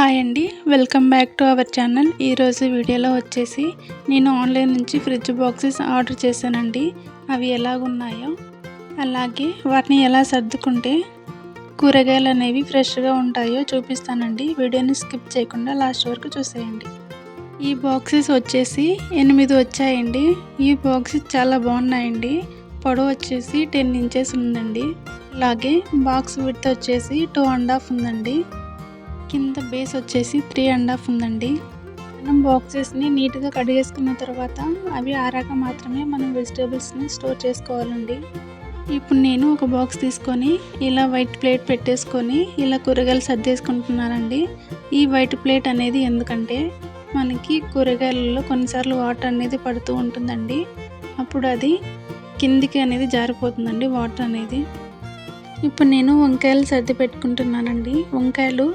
Hi అండి. Welcome back to our channel. ఈరోజు వీడియోలో వచ్చేసి నేను ఆన్లైన్ నుంచి ఫ్రిడ్జ్ బాక్సెస్ ఆర్డర్ చేశానండి. అవి ఎలాగున్నాయో అలాగే వాటిని ఎలా సర్దుకుంటే కూరగాయలు అనేవి ఫ్రెష్గా ఉంటాయో చూపిస్తానండి. వీడియోని స్కిప్ చేయకుండా లాస్ట్ వరకు చూసేయండి. ఈ బాక్సెస్ వచ్చేసి ఎనిమిది వచ్చాయండి. ఈ బాక్సెస్ చాలా బాగున్నాయండి. పొడవు వచ్చేసి టెన్ ఇంచెస్ ఉందండి. అలాగే బాక్స్ విడ్త్ వచ్చేసి టూ అండ్ హాఫ్ ఉందండి. కింద బేస్ వచ్చేసి త్రీ అండ్ హాఫ్ ఉందండి. మనం బాక్సెస్ని నీట్గా కడిగేసుకున్న తర్వాత అవి ఆరాక మాత్రమే మనం వెజిటేబుల్స్ని స్టోర్ చేసుకోవాలండి. ఇప్పుడు నేను ఒక బాక్స్ తీసుకొని ఇలా వైట్ ప్లేట్ పెట్టేసుకొని ఇలా కూరగాయలు సర్దేసుకుంటున్నానండి. ఈ వైట్ ప్లేట్ అనేది ఎందుకంటే మనకి కూరగాయలలో కొన్నిసార్లు వాటర్ అనేది పడుతూ ఉంటుందండి. అప్పుడు అది కిందికి అనేది జారిపోతుందండి వాటర్ అనేది. ఇప్పుడు నేను వంకాయలు సర్ది పెట్టుకుంటున్నానండి. వంకాయలు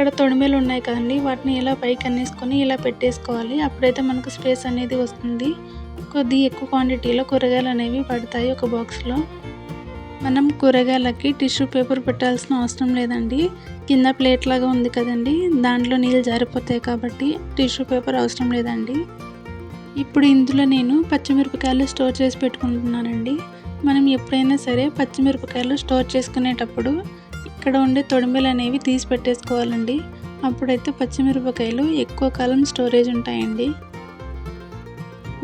ఇక్కడ తొడిమేలు ఉన్నాయి కదండి వాటిని ఇలా పైకి అన్నేసుకొని ఇలా పెట్టేసుకోవాలి. అప్పుడైతే మనకు స్పేస్ అనేది వస్తుంది. కొద్ది ఎక్కువ క్వాంటిటీలో కూరగాయలు అనేవి పడతాయి ఒక బాక్స్లో. మనం కూరగాయలకి టిష్యూ పేపర్ పెట్టాల్సిన అవసరం లేదండి. కింద ప్లేట్ లాగా ఉంది కదండి దాంట్లో నీళ్ళు జారిపోతాయి కాబట్టి టిష్యూ పేపర్ అవసరం లేదండి. ఇప్పుడు ఇందులో నేను పచ్చిమిరపకాయలు స్టోర్ చేసి పెట్టుకుంటున్నానండి. మనం ఎప్పుడైనా సరే పచ్చిమిరపకాయలు స్టోర్ చేసుకునేటప్పుడు ఇక్కడ ఉండే తొడిమెలు అనేవి తీసి పెట్టేసుకోవాలండి. అప్పుడైతే పచ్చిమిరపకాయలు ఎక్కువ కాలం స్టోరేజ్ ఉంటాయండి.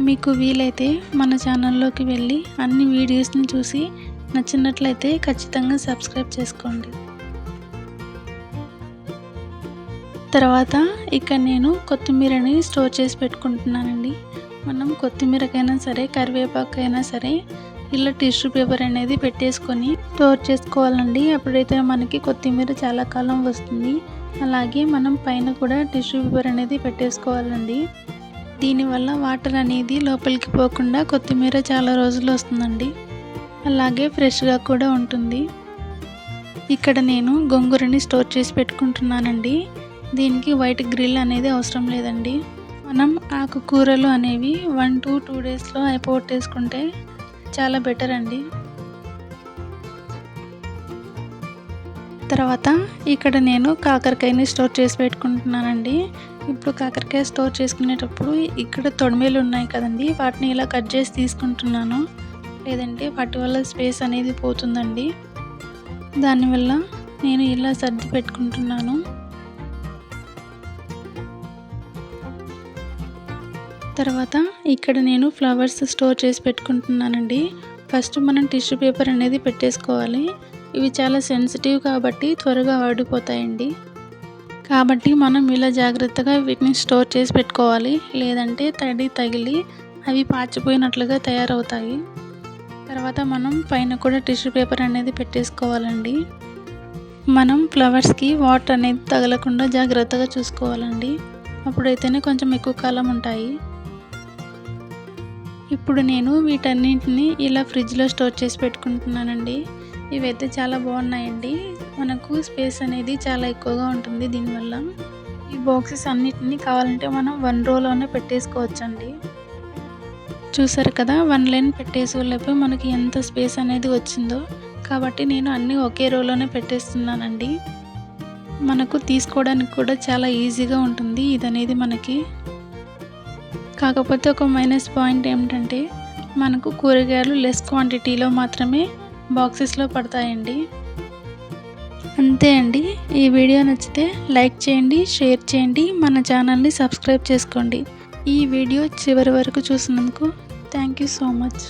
మీకు వీలైతే మన ఛానల్లోకి వెళ్ళి అన్ని వీడియోస్ని చూసి నచ్చినట్లయితే ఖచ్చితంగా సబ్స్క్రైబ్ చేసుకోండి. తర్వాత ఇక్కడ నేను కొత్తిమీరని స్టోర్ చేసి పెట్టుకుంటున్నానండి. మనం కొత్తిమీరకైనా సరే కరివేపాకైనా సరే ఇలా టిష్యూ పేపర్ అనేది పెట్టేసుకొని స్టోర్ చేసుకోవాలండి. అప్పుడైతే మనకి కొత్తిమీర చాలా కాలం వస్తుంది. అలాగే మనం పైన కూడా టిష్యూ పేపర్ అనేది పెట్టేసుకోవాలండి. దీనివల్ల వాటర్ అనేది లోపలికి పోకుండా కొత్తిమీర చాలా రోజులు వస్తుందండి. అలాగే ఫ్రెష్గా కూడా ఉంటుంది. ఇక్కడ నేను గొంగూరని స్టోర్ చేసి పెట్టుకుంటున్నానండి. దీనికి వైట్ గ్రిల్ అనేది అవసరం లేదండి. మనం ఆకుకూరలు అనేవి వన్ టు టూ డేస్లో అయిపోగొట్టేసుకుంటే చాలా బెటర్ అండి. తర్వాత ఇక్కడ నేను కాకరకాయని స్టోర్ చేసి పెట్టుకుంటున్నానండి. ఇప్పుడు కాకరకాయ స్టోర్ చేసుకునేటప్పుడు ఇక్కడ తొడిమేలు ఉన్నాయి కదండి వాటిని ఇలా కట్ చేసి తీసుకుంటున్నాను. లేదంటే వాటి వల్ల స్పేస్ అనేది పోతుందండి. దానివల్ల నేను ఇలా సర్ది పెట్టుకుంటున్నాను. తర్వాత ఇక్కడ నేను ఫ్లవర్స్ స్టోర్ చేసి పెట్టుకుంటున్నానండి. ఫస్ట్ మనం టిష్యూ పేపర్ అనేది పెట్టేసుకోవాలి. ఇవి చాలా సెన్సిటివ్ కాబట్టి త్వరగా వాడిపోతాయండి. కాబట్టి మనం ఇలా జాగ్రత్తగా వీటిని స్టోర్ చేసి పెట్టుకోవాలి. లేదంటే తడి తగిలి అవి పాచిపోయినట్లుగా తయారవుతాయి. తర్వాత మనం పైన కూడా టిష్యూ పేపర్ అనేది పెట్టేసుకోవాలండి. మనం ఫ్లవర్స్కి వాటర్ అనేది తగలకుండా జాగ్రత్తగా చూసుకోవాలండి. అప్పుడైతేనే కొంచెం ఎక్కువ కాలం ఉంటాయి. ఇప్పుడు నేను వీటన్నింటిని ఇలా ఫ్రిడ్జ్లో స్టోర్ చేసి పెట్టుకుంటున్నానండి. ఇవైతే చాలా బాగున్నాయండి. మనకు స్పేస్ అనేది చాలా ఎక్కువగా ఉంటుంది దీనివల్ల. ఈ బాక్సెస్ అన్నిటిని కావాలంటే మనం వన్ రోలోనే పెట్టేసుకోవచ్చండి. చూసారు కదా వన్ లైన్ పెట్టేసేలోపు మనకి ఎంత స్పేస్ అనేది వచ్చిందో. కాబట్టి నేను అన్నీ ఒకే రోలోనే పెట్టేస్తున్నానండి. మనకు తీసుకోవడానికి కూడా చాలా ఈజీగా ఉంటుంది ఇది అనేది మనకి. కాకపోతే ఒక మైనస్ పాయింట్ ఏమిటంటే మనకు కూరగాయలు లెస్ క్వాంటిటీలో మాత్రమే బాక్సెస్లో పడతాయండి. అంతే అండి. ఈ వీడియో నచ్చితే లైక్ చేయండి షేర్ చేయండి మన ఛానల్ని సబ్స్క్రైబ్ చేసుకోండి. ఈ వీడియో చివరి వరకు చూసినందుకు థ్యాంక్ యూ సో మచ్